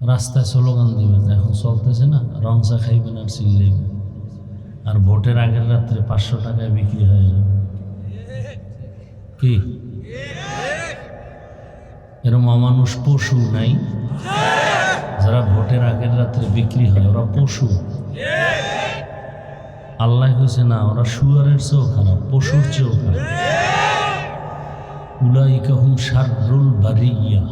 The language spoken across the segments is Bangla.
রাস্তায় স্লোগান দিবেন, এখন চলতেছে না রংসা খাইবেন আর চিল্লাইবেন। আর ভোটের আগের রাত্রে পাঁচশো টাকায় বিক্রি হয়ে যাবে। কি? এরম অমানুষ পশু নাই? যারা ভোটের আগের রাত্রে বিক্রি হয়, ওরা পশু। আল্লাহ কইছে, না, ওরা শুয়ারের চেয়েও খারাপ, পশুর চেয়েও খারাপ। উলাইকা হুম শাররুল বারিয়া।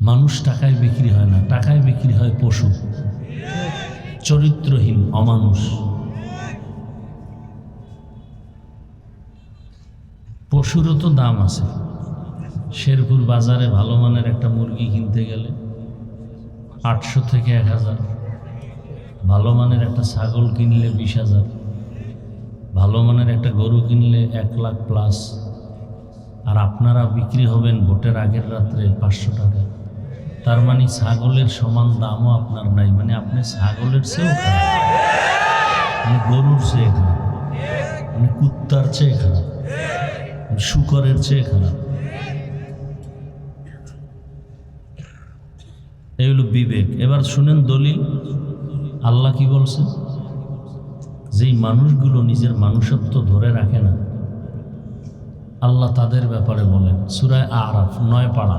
মানুষ টাকায় বিক্রি হয় না, টাকায় বিক্রি হয় পশু। চরিত্রহীন, অমানুষ। পশুরও তো দাম আছে। শেরপুর বাজারে ভালো মানের একটা মুরগি কিনতে গেলে আটশো থেকে এক হাজার। ভালো মানের একটা ছাগল কিনলে বিশ হাজার। ভালো মানের একটা গরু কিনলে এক লাখ প্লাস। আর আপনারা বিক্রি হবেন ভোটের আগের রাত্রে পাঁচশো টাকা। তার মানে ছাগলের সমান দামও আপনার নাই মানে আপনি ছাগলের চেয়েও খারাপ। মানে গরুর চেয়ে খারাপ। মানে কুত্তার চেয়ে মানে শুকরের চেয়ে খারাপ। এই হলো বিবেক। এবার শুনেন দলিল। আল্লাহ কি বলছে যেই মানুষগুলো নিজের মানুষত্ব ধরে রাখে না, আল্লাহ তাদের ব্যাপারে বলেন। সুরায় আরাফ, নয় পাড়া।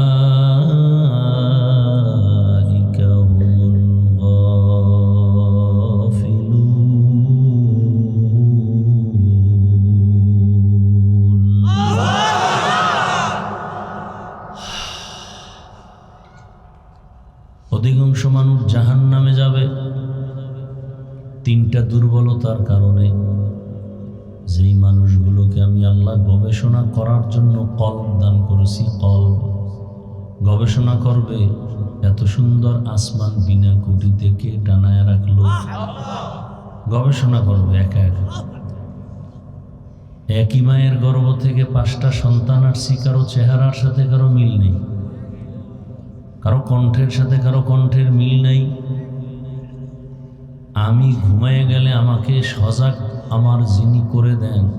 যেই মানুষগুলোকে আমি আল্লাহ গবেষণা করার জন্য কল দান করেছি, কল। গবেষণা করবে, এত সুন্দর আসমান বিনা কুটি থেকে টানায় রাখল। গবেষণা করবে একা একা। একই মায়ের গর্ভ থেকে পাঁচটা সন্তান আসছি কারও চেহারার সাথে কারও মিল নেই। কারও কণ্ঠের সাথে কারও কণ্ঠের মিল নেই। আমি ঘুমায় গেলে আমাকে সজাগ আমার যিনি করে দেন।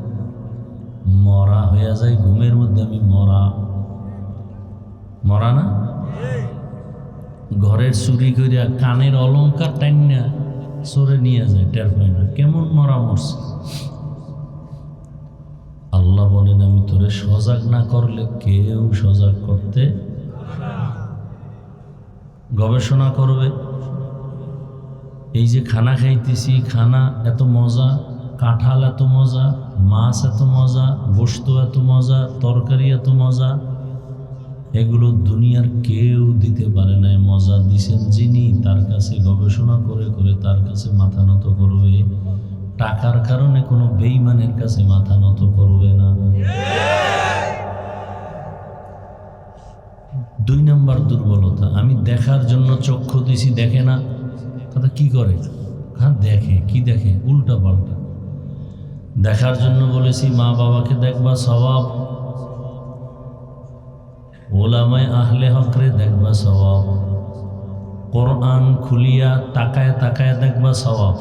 মরা হয়ে যায় ঘুমের মধ্যে আমি মরা। মরা না? ঘরের চুরি করিয়া কানের অলঙ্কার টাইনা সরে নিয়ে যায়, টের পায় না। কেমন মরা মরছে? আল্লাহ বলেন, আমি তোরে সজাগ না করলে কেউ সজাগ করতে গবেষণা করবে? এই যে খানা খাইতেছি, খানা এত মজা, কাঁঠাল এত মজা, মাছ এত মজা, গোস্ত এত মজা, তরকারি এত মজা, এগুলো দুনিয়ার কেউ দিতে পারে না মজা দিছেন যিনি, তার কাছে গবেষণা করে করে তার কাছে মাথা নত করবে। টাকার কারণে কোনো বেইমানের কাছে মাথা নত করবে না। দুই নম্বর দুর্বলতা, আমি দেখার জন্য চক্ষু দিছি, দেখে না। কথা কি করে? হ্যাঁ দেখে, কি দেখে? উল্টা পাল্টা। দেখার জন্য বলেছি, মা বাবাকে দেখবা স্বভাব। ওলামায় আহলে হকরে দেখবা স্বভাব। কোরআন খুলিয়া তাকায় তাকায় দেখবা স্বভাব।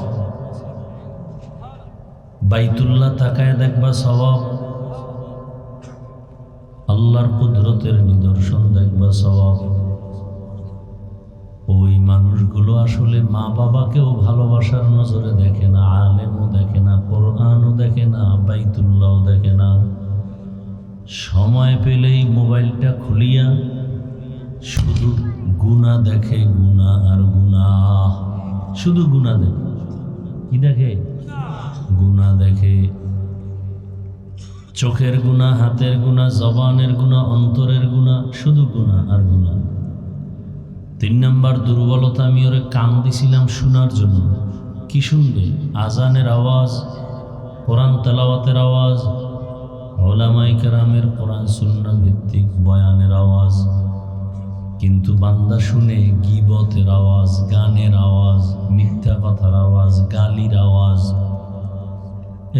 বাইতুল্লাহ তাকায় দেখবা স্বভাব। আল্লাহর কুদরতের নিদর্শন দেখবা স্বভাব। ওই মানুষগুলো আসলে মা বাবাকেও ভালোবাসার নজরে দেখে না, আলেমও দেখে না, কোরআনও দেখে না, বাইতুল্লাহও দেখে না। সময় পেলেই মোবাইলটা খুলিয়া শুধু গুণা দেখে গুণা আর গুণা শুধু গুণা দেখে। কি দেখে? গুণা দেখে। চোখের গুণা হাতের গুণা জবানের গুণা অন্তরের গুণা শুধু গুণা আর গুণা তিন নম্বর দুর্বলতা আমি ওরে কান দিছিলাম শোনার জন্য। কি শুনবে? আজানের আওয়াজ, কোরআন তেলাওয়াতের আওয়াজ ওলামাই কেরামের কোরআন সুন্না ভিত্তিক বয়ানের আওয়াজ। কিন্তু বান্দা শুনে গিবতের আওয়াজ, গানের আওয়াজ, মিথ্যা কথার আওয়াজ, গালির আওয়াজ।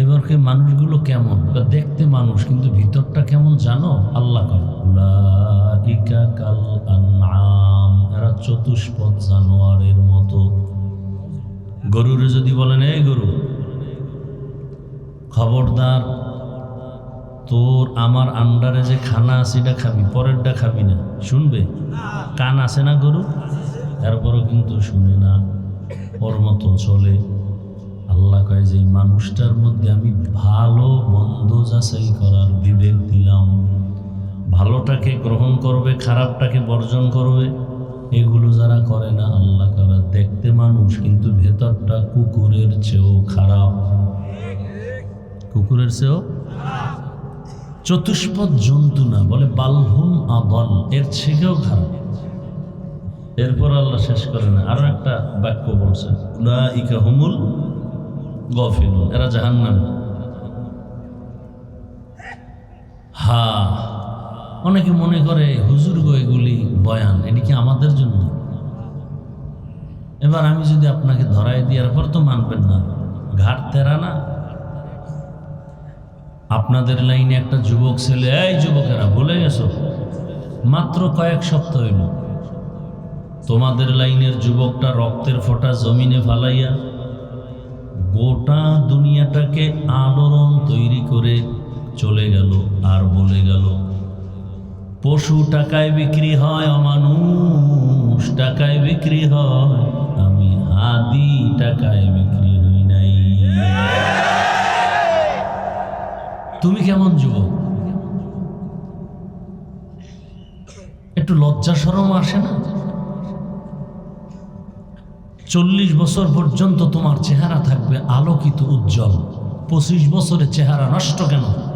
এবার এবারকে মানুষগুলো কেমন? বা দেখতে মানুষ, কিন্তু ভিতরটা কেমন জানো? আল্লাহ কাল চতুষ্পদ জানোয়ারের মতো। গরুরে যদি বলেন এই গরু, খবরদার, তোর আমার আন্ডারে যে খানা আছে এটা খাবি, পরেরটা খাবি না। শুনবে? কান আছে না গরু? এরপরও কিন্তু শুনে না। ওর মতো চলে। আল্লাহ কয় যে মানুষটার মধ্যে আমি ভালো, মন্দ যাচাই করার বিবেক দিলাম, ভালোটাকে গ্রহণ করবে, খারাপটাকে বর্জন করবে এগুলো যারা করে না, আল্লাহ করা দেখতে মানুষ, কিন্তু ভেতরটা কুকুরের চেয়েও খারাপ। কুকুরের চেয়েও চতুষ্পদ জন্তু না, বলে বালহুম আবল এর থেকেও খারাপ। এরপর আল্লাহ শেষ করে না। আরও একটা বাক্য উলাইকা হুমুল গফিলুন, এরা জাহান্নাম। হা অনেকে মনে করে, হুজুর গো, এগুলি বয়ান, এটি কি আমাদের জন্য? এবার আমি যদি আপনাকে ধরাই দেওয়ার পর তো মানবেন না, ঘাট তেরা না? আপনাদের লাইনে একটা যুবক ছেলে, এই যুবকেরা ভুলে গেছো, মাত্র কয়েক সপ্তাহ হইল। তোমাদের লাইনের যুবকটা রক্তের ফোঁটা জমিনে ফালাইয়া গোটা দুনিয়াটাকে আলোড়ন তৈরি করে চলে গেল আর বলে গেল। পশু টাকায় বিক্রি হয়, অমানুষ টাকায় বিক্রি হয়। আমি হাদি টাকায় বিক্রি হই নাই। তুমি কেমন যুবক? একটু লজ্জা সরম আসে না? চল্লিশ বছর পর্যন্ত তোমার চেহারা থাকবে আলোকিত উজ্জ্বল। পঁচিশ বছরের চেহারা নষ্ট কেন?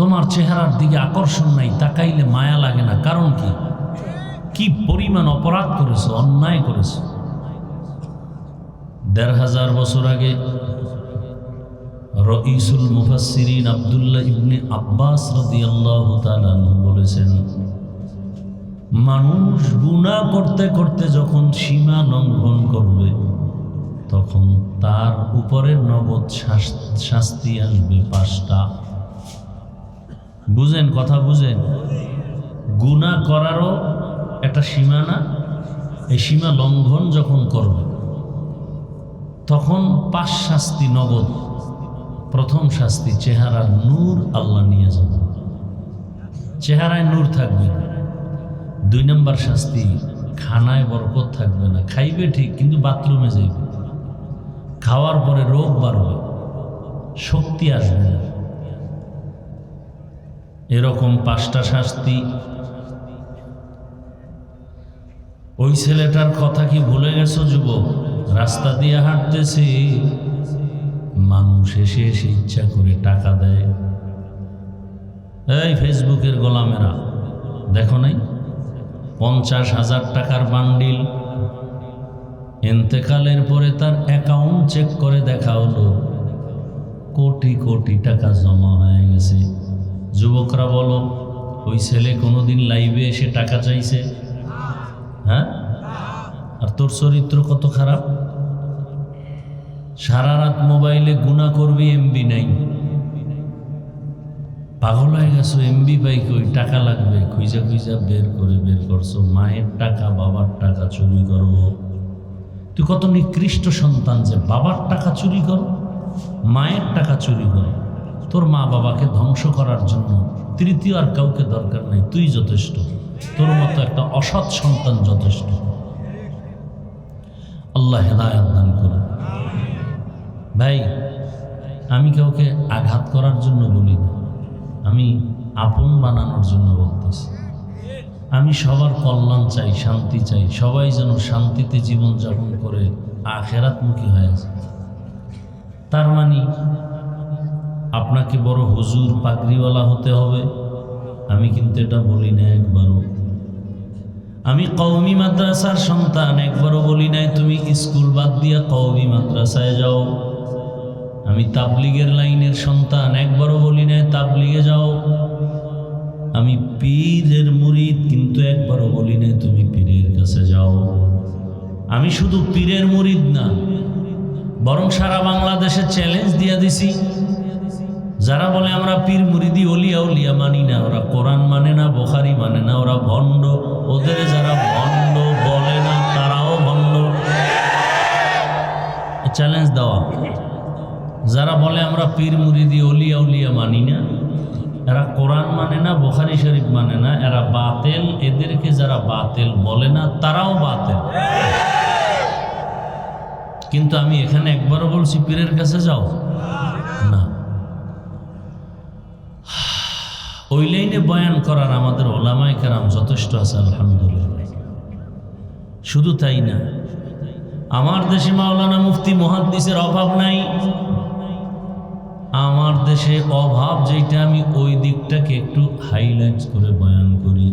তোমার চেহারার দিকে আকর্ষণ নাই, তাকাইলে মায়া লাগে না। কারণ কি? কি পরিমাণ অপরাধ করেছ, অন্যায় করেছ? দেড় হাজার বছর আগে রইসুল মুফাসসিরিন আব্দুল্লাহ ইবনে আব্বাস রাদিয়াল্লাহু তাআলা বলেছেন, মানুষ গুনাহ করতে করতে যখন সীমা লঙ্ঘন করবে, তখন তার উপরে নগদ শাস- শাস্তি আসবে পাঁচটা। বুঝেন, কথা বুঝেন। গুনাহ করারও একটা সীমানা, এই সীমা লঙ্ঘন যখন করবে, তখন পাঁচ শাস্তি নগদ, প্রথম শাস্তি চেহারার নূর আল্লাহ নিয়ে যাবে। চেহারায় নূর থাকবে দুই নম্বর শাস্তি, খানায় বরকত থাকবে না। খাইবে ঠিক, কিন্তু বাথরুমে যাইবে। খাওয়ার পরে রোগ বাড়বে। শক্তি আসবে না। এরকম পাঁচটা শাস্তি। ওই ছেলেটার কথা কি ভুলে গেছো, যুবক? রাস্তা দিয়ে হাঁটতেছি। মানুষ এসে এসে ইচ্ছা করে টাকা দেয়। এই ফেসবুকের গোলামেরা, দেখো নাই? পঞ্চাশ হাজার টাকার বান্ডিল। এন্তেকালের পরে তার অ্যাকাউন্ট চেক করে দেখা হলো কোটি কোটি টাকা জমা হয়ে গেছে। যুবকরা বলো, ওই ছেলে কোনোদিন লাইভে এসে টাকা চাইছে? হ্যাঁ? আর তোর চরিত্র কত খারাপ? সারা রাত মোবাইলে গুণা করবি এমবি নাই। পাগল হয়ে গেছো এমবি পাই কই? টাকা লাগবে। খুঁজা খুঁজা বের করে বের করছ। মায়ের টাকা, বাবার টাকা চুরি করব তুই কত নিকৃষ্ট সন্তান যে বাবার টাকা চুরি করো, মায়ের টাকা চুরি করো। তোর মা বাবাকে ধ্বংস করার জন্য তৃতীয় আর কাউকে দরকার নেই, তুই যথেষ্ট। তোর মতো একটা অসৎ সন্তান যথেষ্ট। আল্লাহ হেদায়াত দান করে ভাই, আমি কাউকে আঘাত করার জন্য বলি না। আমি আপন বানানোর জন্য বলতেছি। আমি সবার কল্যাণ চাই, শান্তি চাই। সবাই যেন শান্তিতে জীবন জীবনযাপন করে আখেরাতমুখী হয়ে যায়। তার মানে আপনাকে বড় হুজুর, পাগড়িওয়ালা হতে হবে। আমি কিন্তু এটা বলি না একবারও। আমি কওমি মাদ্রাসার সন্তান, একবারও বলি নাই, তুমি স্কুল বাদ দিয়া কওমি মাদ্রাসায় যাও। আমি তাবলিগের লাইনের সন্তান, একবারও বলি নাই, তাবলিগে যাও। আমি পীরের মুরিদ, কিন্তু একবারও বলি নাই, তুমি পীরের কাছে যাও। আমি শুধু পীরের মুরিদ না, বরং সারা বাংলাদেশে চ্যালেঞ্জ দিয়া দিছি। যারা বলে আমরা পীর মুরিদি, অলিয়া উলিয়া মানি না, ওরা কোরআন মানে না, বোখারি মানে না, ওরা ভণ্ড। ওদের যারা ভণ্ড বলে না, তারাও ভণ্ড। চ্যালেঞ্জ দেওয়া। যারা বলে আমরা পীর মুরিদি, অলিয়া উলিয়া মানি না, এরা কোরআন মানে না, বোখারি শরীফ মানে না, এরা বাতেল। এদেরকে যারা বাতেল বলে না, তারাও বাতেল। কিন্তু আমি এখানে একবারও বলছি, পীরের কাছে যাও। না। ওই লাইনে বয়ান করার আমাদের ওলামায় কেরাম যথেষ্ট আছে, আলহামদুলিল্লাহ। শুধু তাই না, আমার দেশে মাওলানা মুফতি মহাদ্দিসের অভাব নাই। আমার দেশে অভাব যেটা আমি ওই দিকটাকে একটু হাইলাইট করে বয়ান করি।